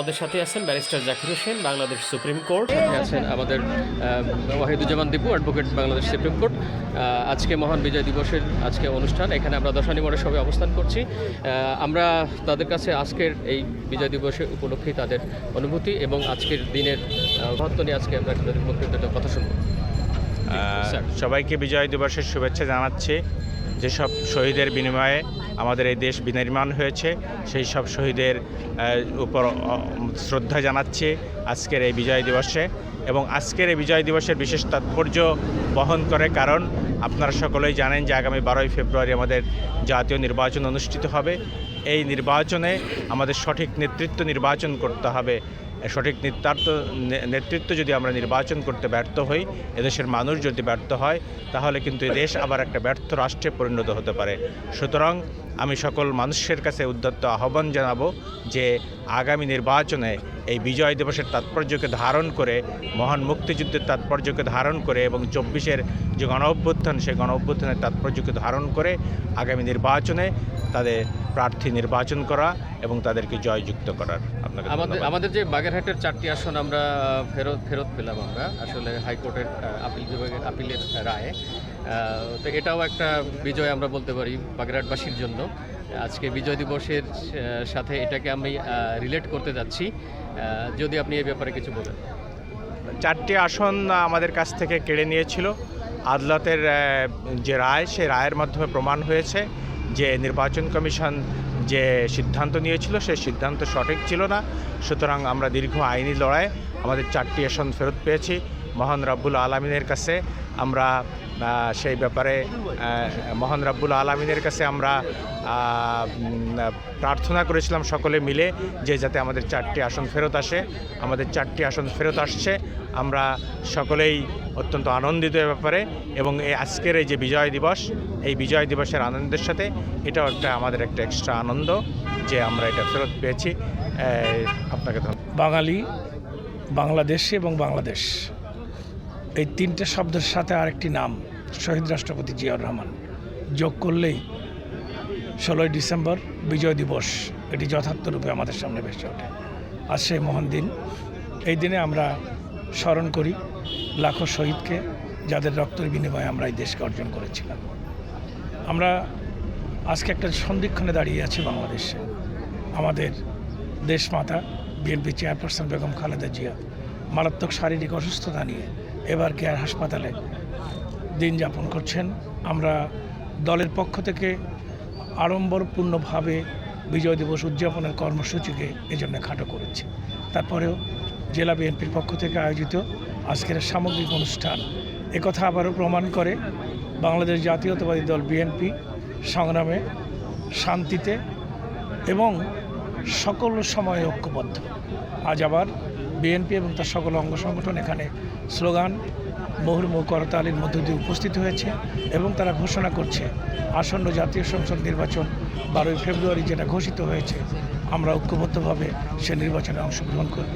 আমাদের সাথে আছেন barrister Zakir Hossain Bangladesh supreme court. আছেন আমাদের Wahiduzzaman Dipu advocate Bangladesh supreme court. আজকে মহান বিজয় দিবসের আজকে অনুষ্ঠান এখানে আমরা দশানী মোড়ে সবাই অবস্থান করছি। আমরা তাদের কাছে আজকের এই বিজয় দিবসের উপলক্ষে তাদের অনুভূতি এবং আজকের দিনের মহত্ব নিয়ে আজকে আমরা তাদের বক্তব্য কথা শুনব। স্যার। সবাইকে বিজয় দিবসের শুভেচ্ছা জানাচ্ছি। যেসব শহীদের বিনিময়ে আমাদের এই দেশ বিনির্মাণ হয়েছে, সেই সব শহীদের উপর শ্রদ্ধা জানাচ্ছি আজকের এই বিজয় দিবসে। এবং আজকের এই বিজয় দিবসের বিশেষ তাৎপর্য বহন করে কারণ আপনারা সকলেই জানেন যে আগামী বারোই ফেব্রুয়ারি আমাদের জাতীয় নির্বাচন অনুষ্ঠিত হবে। এই নির্বাচনে আমাদের সঠিক নেতৃত্ব নির্বাচন করতে হবে। সঠিক নেতৃত্ব নেতৃত্ব যদি আমরা নির্বাচন করতে ব্যর্থ হই, এদেশের মানুষ যদি ব্যর্থ হয়, তাহলে কিন্তু দেশ আবার একটা ব্যর্থ রাষ্ট্রে পরিণত হতে পারে। সুতরাং আমি সকল মানুষের কাছে উদ্যত্ত আহ্বান জানাব যে আগামী নির্বাচনে এই বিজয় দিবসের তাৎপর্যকে ধারণ করে, মহান মুক্তিযুদ্ধের তাৎপর্যকে ধারণ করে এবং চব্বিশের যে গণ অভ্যুত্থান সেই গণ অভ্যুত্থানের তাৎপর্যকে ধারণ করে আগামী নির্বাচনে তাদের প্রার্থী নির্বাচন করা এবং তাদেরকে জয়যুক্ত করার আপনাকে আমাদের আমাদের যে বাগেরহাটের চারটি আসন আমরা ফেরত ফেরত পেলাম আমরা আসলে হাইকোর্টের আপিল বিভাগের আপিলের রায়ে। তো এটাও একটা বিজয় আমরা বলতে পারি বাগেরহাটবাসীর জন্য। আজকে বিজয় দিবসের সাথে এটাকে আমি রিলেট করতে যাচ্ছি। যদি আপনি এ ব্যাপারে কিছু বলেন। চারটি আসন আমাদের কাছ থেকে কেড়ে নিয়েছিল। আদালতের যে রায় সে রায়ের মাধ্যমে প্রমাণ হয়েছে যে নির্বাচন কমিশন যে সিদ্ধান্ত নিয়েছিল, সেই সিদ্ধান্ত সঠিক ছিল না। সুতরাং আমরা দীর্ঘ আইনি লড়াই, আমাদের চারটি আসন ফেরত পেয়েছি মহান রাব্বুল আলমিনের কাছে। আমরা সেই ব্যাপারে মহান রাব্বুল আলমিনের কাছে আমরা প্রার্থনা করেছিলাম সকলে মিলে যে যাতে আমাদের চারটি আসন ফেরত আসে। আমাদের চারটি আসন ফেরত আসছে। আমরা সকলেই অত্যন্ত আনন্দিত এ ব্যাপারে এবং এই আজকের এই যে বিজয় দিবস, এই বিজয় দিবসের আনন্দের সাথে এটাও একটা আমাদের একটা এক্সট্রা আনন্দ যে আমরা এটা ফেরত পেয়েছি। আপনাকে ধন্যবাদ বাঙালি, বাংলাদেশ এবং বাংলাদেশ, এই তিনটে শব্দের সাথে আরেকটি নাম, শহীদ রাষ্ট্রপতি জিয়াউর রহমান। যোগ করলেই ষোলোই ডিসেম্বর বিজয় দিবস, এটি যথার্থ রূপে আমাদের সামনে ভেসে ওঠে। আজ সেই মহান দিন। এই দিনে আমরা স্মরণ করি লাখো শহীদকে যাদের রক্তের বিনিময়ে আমরা এই দেশকে অর্জন করেছিলাম। আমরা আজকে একটা সন্ধিক্ষণে দাঁড়িয়ে আছি বাংলাদেশে। আমাদের দেশমাতা বিএনপি চেয়ারপারসন বেগম খালেদা জিয়া মারাত্মক শারীরিক অসুস্থতা নিয়ে এবার কেয়ার হাসপাতালে দিন যাপন করছেন। আমরা দলের পক্ষ থেকে আড়ম্বরপূর্ণভাবে বিজয় দিবস উদযাপনের কর্মসূচিকে এজন্য খাটো করেছি। তারপরেও জেলা বিএনপির পক্ষ থেকে আয়োজিত আজকের সামগ্রিক অনুষ্ঠান। একথা আবারও প্রমাণ করে বাংলাদেশ জাতীয়তাবাদী দল বিএনপি সংগ্রামে শান্তিতে এবং সকল সময়ে ঐক্যবদ্ধ। আজ আবার বিএনপি এবং তার সকল অঙ্গ সংগঠন এখানে স্লোগান মুহুর্মুহ করতালির মধ্য দিয়ে উপস্থিত হয়েছে এবং তারা ঘোষণা করছে, আসন্ন জাতীয় সংসদ নির্বাচন বারোই ফেব্রুয়ারি যেটা ঘোষিত হয়েছে, আমরা ঐক্যবদ্ধভাবে সে নির্বাচনে অংশগ্রহণ করব।